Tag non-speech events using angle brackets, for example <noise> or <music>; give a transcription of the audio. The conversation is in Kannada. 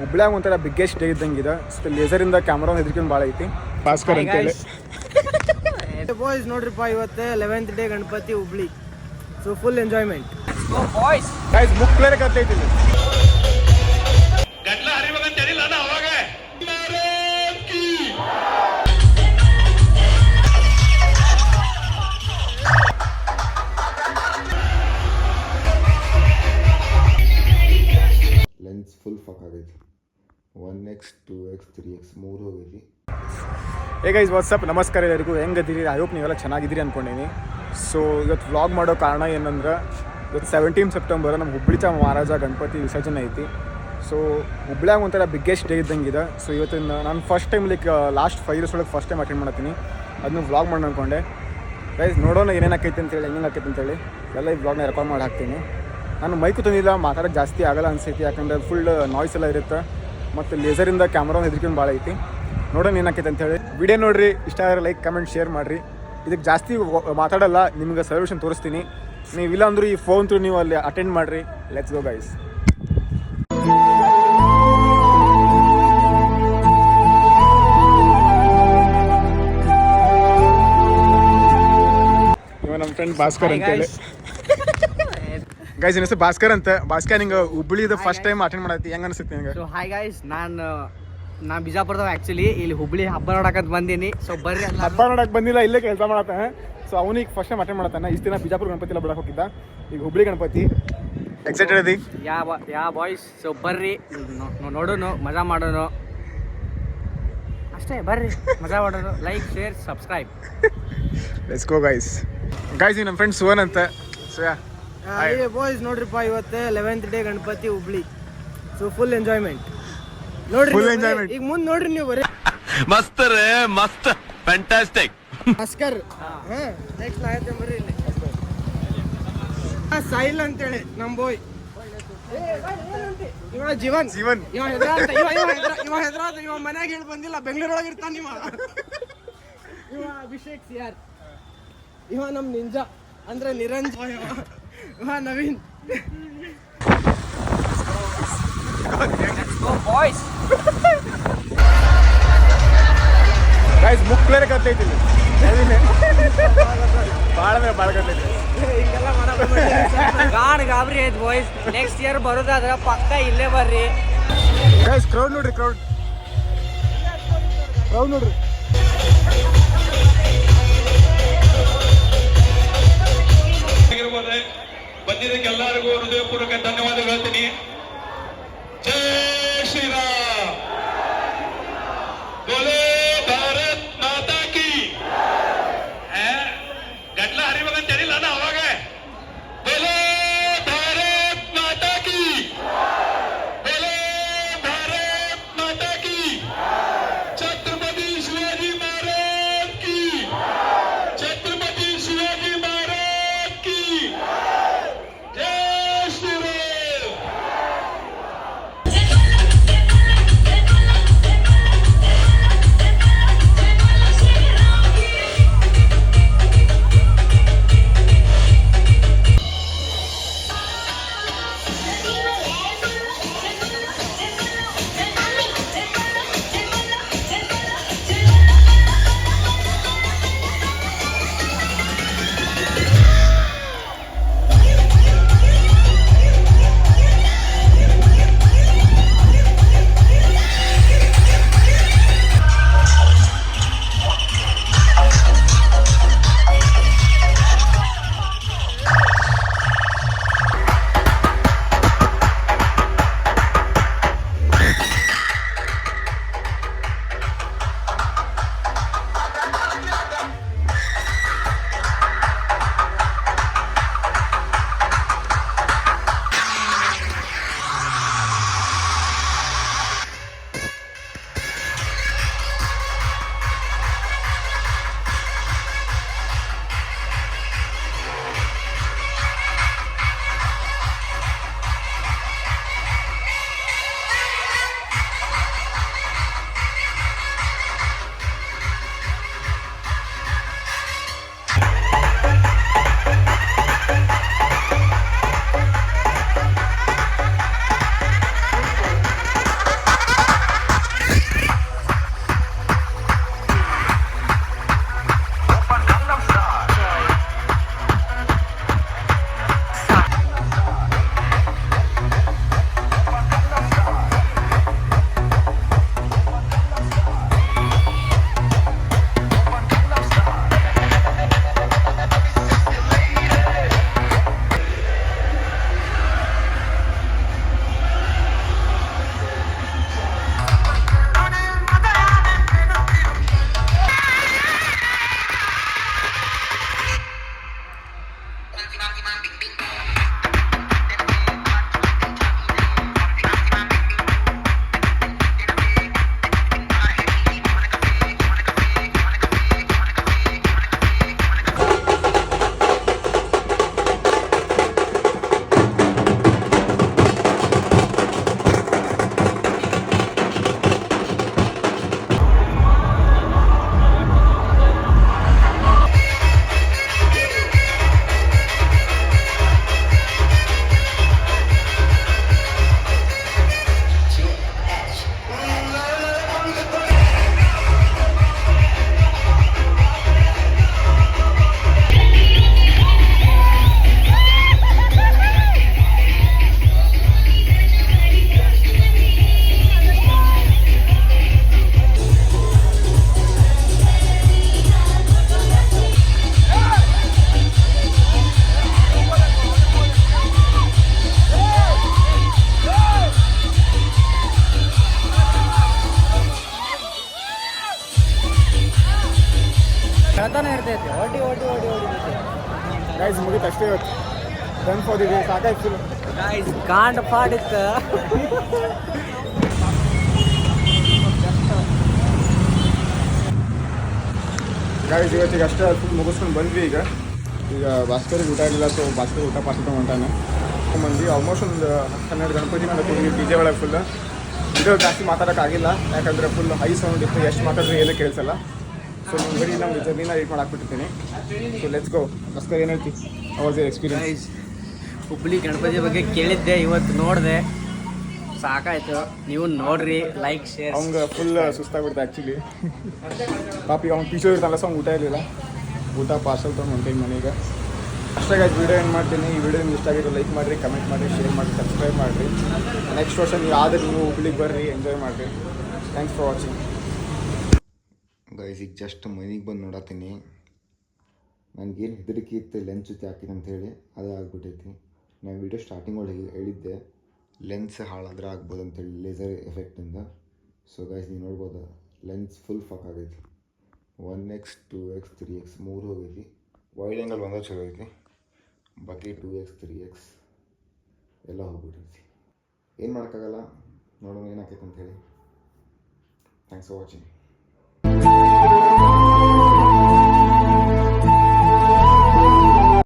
ಹುಬ್ಳ್ಯಾಗ ಒಂಥರ ಬಿಗ್ಗೆಸ್ಟ್ ಡೇ ಇದ್ದಂಗೆ ಇದೆ. ಸೊ ಲೇಸರಿಂದ ಕ್ಯಾಮ್ರಾ ಹೆದರ್ಕೊಂಡು ಭಾಳ ಐತಿ. ಭಾಸ್ಕರ್ ಅಂತೇಳಿ. ಬಾಯ್ಸ್ <laughs> ನೋಡ್ರಿಪ್ಪ ಇವತ್ತು eleventh day Ganapati Hubli. So full enjoyment book ಮುಕ್ಳರೆ ಕತ್ತೈತಿ X two X three X ಮೂರು ಹೋಗೈತಿ ಹೇ ಗೈಸ್ ವಾಟ್ಸಪ್ ನಮಸ್ಕಾರ ಎಲ್ಲರಿಗೂ. ಹೆಂಗದಿರಿ? ಐ ಹೋಪ್ ನೀವೆಲ್ಲ ಚೆನ್ನಾಗಿದ್ದೀರಿ ಅಂದ್ಕೊಂಡಿನಿ ಸೊ ಇವತ್ತು ವ್ಲಾಗ್ ಮಾಡೋ ಕಾರಣ ಏನಂದ್ರೆ ಇವತ್ತು ಸೆವೆಂಟೀನ್ ಸೆಪ್ಟೆಂಬರ್ ನಮ್ಮ ಹುಬ್ಳಿ ಚಾ ಮಹಾರಾಜ ಗಣಪತಿ ವಿಸರ್ಜನೆ ಐತಿ. ಸೊ ಹುಬ್ಳ್ಯಾಗ ಒಂಥರ ಬಿಗ್ಗೆಸ್ಟ್ ಡೇ ಇದ್ದಂಗೆ ಇದೆ. ಸೊ ಇವತ್ತಿನ ನಾನು first time like last five years ಒಳಗೆ ಫಸ್ಟ್ ಟೈಮ್ ಅಟೆಂಡ್ ಮಾಡ್ತೀನಿ ಅದನ್ನು ವ್ಲಾಗ್ ಮಾಡಿ ಅನ್ಕೊಂಡೆ. ಗೈಸ್ ನೋಡೋಣ ಏನೇನು ಆಕೈತಿ ಅಂತೇಳಿ ಹೆಂಗೆ ಆಕೈತೆ ಅಂತೇಳಿ ಎಲ್ಲ ಈ ವ್ಲಾಗ್ನ ರೆಕಾರ್ಡ್ ಮಾಡಿ ಹಾಕ್ತೀನಿ. ನಾನು ಮೈಕು ತಂದಿಲ್ಲ ಮಾತಾಡೋಕ್ಕೆ ಜಾಸ್ತಿ ಆಗಲ್ಲ ಅನ್ಸೈತಿ. ಯಾಕಂದ್ರೆ ಫುಲ್ ನಾಯ್ಸ್ ಎಲ್ಲ ಇರುತ್ತೆ. ಮತ್ತು ಲೇಸರಿಂದ ಕ್ಯಾಮ್ರಾ ಹೆದರ್ಕೊಂಡು ಭಾಳ ಐತಿ. ನೋಡೋಣ ಏನಾಕೈತೆ ಅಂತೇಳಿ ವಿಡಿಯೋ ನೋಡಿರಿ ಇಷ್ಟ ಆದರೆ ಲೈಕ್ ಕಮೆಂಟ್ ಶೇರ್ ಮಾಡಿರಿ. ಇದಕ್ಕೆ ಜಾಸ್ತಿ ಮಾತಾಡಲ್ಲ ನಿಮ್ಗೆ ಸೊಲ್ಯೂಷನ್ ತೋರಿಸ್ತೀನಿ. ನೀವು ಅಂದ್ರೂ ಈ ಫೋನ್ ತ್ರೂ ನೀವು ಅಲ್ಲಿ ಅಟೆಂಡ್ ಮಾಡಿರಿ. ಲೆಟ್ಸ್ ಗೋ ಗೈಸ್ ಇವ ನಮ್ಮ ಫ್ರೆಂಡ್ ಭಾಸ್ಕರ್ ಅಂತೇಳಿ. ಗೈಸ್ ಹೆಸರು? ಭಾಸ್ಕರ್ ಅಂತ. ಭಾಸ್ಕರ್ ನಿಂಗೆ ಹುಬ್ಳಿದ ಫಸ್ಟ್ ಟೈಮ್ ಅಟೆಂಡ್ ಮಾಡತ್ತಿ ಹೆಂಗ ಅನಿಸುತ್ತೆ ನಿಂಗೆ? ಸೊ ಹಾಯ್ ಗಾಯ್ಸ್ ನಾನು ನಾ ಬಿಜಾಪುರದಾಗ ಆ್ಯಕ್ಚುಲಿ ಇಲ್ಲಿ ಹುಬ್ಳಿ ಹಬ್ಬ ನೋಡಕಂತ ಬಂದೀನಿ. ಸೊ ಬರ್ರಿ ಹಬ್ಬ ನೋಡಕ್ ಬಂದಿಲ್ಲ ಇಲ್ಲೇ ಕೆಲಸ ಮಾಡತ್ತಾನೆ ಸೊ ಅವನಿಗೆ ಫಸ್ಟ್ ಟೈಮ್ ಅಟೆಂಡ್ ಮಾಡತ್ತಾನೆ. ಇಷ್ಟು ದಿನ ಬಿಜಾಪುರ ಗಣಪತಿ ಎಲ್ಲ ಬಿಡಕ್ಕೆ ಹೋಗಿದ್ದ. ಈಗ ಹುಬ್ಳಿ ಗಣಪತಿ. ಎಕ್ಸೈಟೆಡ್ ಅದಿ? ಯಾ ಬಾ ಯಾ ಬಾಯ್ಸ್ ಸೊ ಬರ್ರಿ. ನೋಡೋನು ಮಜಾ ಮಾಡೋನು. ಅಷ್ಟೇ ಬರ್ರಿ. ಮಜಾ ಮಾಡೋನು. Like share subscribe let's go guys guys ನಮ್ಮ ಫ್ರೆಂಡ್ ಸುವನ್ ಅಂತ. ಸೊ ಬಾಯ್ಸ್ ನೋಡ್ರಿಪ್ಪ ಇವತ್ತೆ eleventh day Ganapati Hubli. So full enjoyment ನೋಡ್ರಿ Full enjoyment. ಈಗ ಮುಂದೆ ನೋಡ್ರಿ ನೀವು ಬರೀ ಮಸ್ತ್ ರೇ ಮಸ್ತ್ ಫ್ಯಾಂಟಾಸ್ಟಿಕ್ ಅಸ್ಕರ್ ನೆಕ್ಸ್ಟ್ ಆಯ್ತು ಬರ್ರಿ ಇಲ್ಲಿ. ಅಂತ ಅಂತೇಳಿ ನಮ್ ಬಾಯ್ ಇವ ಜೀವನ್. ಜೀವನ್. ಇವ ಹೆದ್ರ ಇವ ಇವ ಹೆದ್ರ ಇವ ಇವ ಮನ್ಯಾಗ ಹೇಳಿ ಬಂದಿಲ್ಲ ಬೆಂಗಳೂರೊಳಗೆ ಇರ್ತಾನ ಇವ. ಇವ ಅಭಿಷೇಕ್ ಸಿಯಾರ್ ಇವ ನಮ್ ನಿಂಜ. ಅಂದ್ರೆ ನಿರಂಜನ್ ಇವ ಇವ ನವೀನ್ ಗೈಸ್ ಮುಕ್ಳರೆ ಕತ್ತೈತಿ ಇಲ್ಲಿ. ನವೀನೆ. ಭಾಳ ಅಂದ್ರೆ ಭಾಳ ಕತ್ತೈತಿ ಹಿಂಗೆಲ್ಲ ಗಾಡ್ ಗಾಬರಿ ಐತ್ ಬಾಯ್ಸ್ ನೆಕ್ಸ್ಟ್ ಇಯರ್ ಬರೋದಾದ್ರ ಪಕ್ಕ ಇಲ್ಲೇ ಬರ್ರಿ ಗೈಸ್ ಕ್ರೌಡ್ ನೋಡ್ರಿ ಕ್ರೌಡ್ ಕ್ರೌಡ್ ನೋಡ್ರಿ ಎಲ್ಲರಿಗೂ ಹೃದಯಪೂರ್ವಕ ಧನ್ಯವಾದ ಹೇಳ್ತೀನಿ. ಜೈ ಇರ್ತೈತಿ. ಓಡಿ ಓಡಿ ಓಡಿ ಓಡಿ ಗೈಸ್ ಮುಗಿತು ಅಷ್ಟೇ ಇವತ್ತು. ದಿ ಡೇ ಸಾಕಾಯ್ತು. ಗೈಸ್ ಕಾಂಡ್ ಪಾಡಿತ್ತು. ಗಾಯ್ಸ್ ಇವತ್ತಿಗೆ ಅಷ್ಟೇ ಫುಲ್ ಮುಗಿಸ್ಕೊಂಡು ಬಂದ್ವಿ ಈಗ. ಈಗ ಭಾಸ್ಕರಿಗೆ ಊಟ ಆಗಿಲ್ಲ ಸೊ ಭಾಸ್ಕರ್ ಊಟ ಪಾಸ್ ಹೊಂಟಾನೆ ಮಂದಿ ಆಲ್ಮೋಸ್ಟ್ ಒಂದು ಹನ್ನೆರಡು ಗಣಪತಿ ನಾನು ಡಿ ಜೆ ಒಳಗೆ ಫುಲ್ ಇದು ಜಾಸ್ತಿ ಮಾತಾಡೋಕ್ಕಾಗಿಲ್ಲ. ಯಾಕಂದರೆ ಫುಲ್ ಹೈ ಸೌಂಡ್ ಇತ್ತು ಎಷ್ಟು ಮಾತಾಡಿದ್ರೆ ಏನೂ ಕೇಳಿಸಲ್ಲ. ಸೊ ನಿಮ್ಮ ನಮ್ಮ ಜರ್ನಿನ ರೀಟ್ ಮಾಡಿ ಹಾಕ್ಬಿಟ್ಟಿರ್ತೀನಿ ಸೊ ಲೆಟ್ಸ್ ಗೋ ಭಾಸ್ಕರ್ ಏನು ಹೇಳ್ತಿ? ಅವಾಜ್ ಎಕ್ಸ್ಪೀರಿಯನ್ಸ್ ಹುಬ್ಬಳ್ಳಿ ಹುಬ್ಳಿ ಗಣಪತಿ ಬಗ್ಗೆ ಕೇಳಿದ್ದೆ ಇವತ್ತು ನೋಡಿದೆ. ಸಾಕಾಯ್ತು. ನೀವು ನೋಡ್ರಿ ಲೈಕ್ ಶೇರ್ ಅವಂಗ ಫುಲ್ ಸುಸ್ತಾಗ್ಬಿಡ್ತು ಆ್ಯಕ್ಚುಲಿ ಪಾಪಿ ಅವ್ನು ಟೀಚರ್ ಇರ್ತಾನಲ್ಲ ಸೊ ಅವ್ನು ಊಟ ಇರಲಿಲ್ಲ. ಊಟ ಪಾರ್ಸಲ್ ತೊಗೊಂಡು ಹೊಂಟೇನಿ ಮನೆಗೆ. ಅಷ್ಟಾಗಿ ಆಯ್ತು ವೀಡಿಯೋ ಏನು ಮಾಡ್ತೀನಿ? ಈ ವಿಡಿಯೋ ನಿಮ್ಗೆ ಇಷ್ಟ ಆಗಿರೋ ಲೈಕ್ ಮಾಡಿರಿ ಕಮೆಂಟ್ ಮಾಡಿರಿ ಶೇರ್ ಮಾಡಿ ಸಬ್ಸ್ಕ್ರೈಬ್ ಮಾಡಿರಿ. ನೆಕ್ಸ್ಟ್ ವರ್ಷ ನೀವು ಆದರೆ ನೀವು ಹುಬ್ಳಿಗೆ ಬರ್ರಿ ಎಂಜಾಯ್ ಮಾಡಿರಿ. ಥ್ಯಾಂಕ್ಸ್ ಫಾರ್ ವಾಚಿಂಗ್ ಗೈಸ್ ಈಗ ಜಸ್ಟ್ ಮನೆಗೆ ಬಂದು ನೋಡತ್ತೀನಿ ನನಗೇನು ಹೆದರಿಕೆ ಇತ್ತು ಲೆನ್ಸ್ ಜೊತೆ ಹೇಳಿ, ಅದೇ ಆಗಿಬಿಟ್ಟೈತಿ ನಾನು ವಿಡಿಯೋ ಸ್ಟಾರ್ಟಿಂಗ್ ಒಳಗೆ ಹೇಳಿದ್ದೆ ಲೆನ್ಸ್ ಹಾಳಾದ್ರೆ ಆಗ್ಬೋದು ಅಂತೇಳಿ ಲೇಸರ್ ಎಫೆಕ್ಟಿಂದ ಸೊ ಗೈಸ್ ನೀವು ನೋಡ್ಬೋದು? ಲೆನ್ಸ್ ಫುಲ್ ಫಕ್ ಆಗೈತಿ. One X two X three X ಮೂರು ಹೋಗೈತಿ. ವೈಡ್ ಆ್ಯಂಗಲ್ ಬಂದಾಗ ಚಲೋ ಐತಿ. ಬಾಕಿ ಟೂ ಎಕ್ಸ್ ತ್ರೀ ಎಕ್ಸ್ ಎಲ್ಲ ಹೋಗ್ಬಿಟ್ಟೈತಿ ಏನು ಮಾಡೋಕ್ಕಾಗಲ್ಲ? ನೋಡೋಣ ಏನಾಕೈತೆ ಹೇಳಿ. Thanks for watching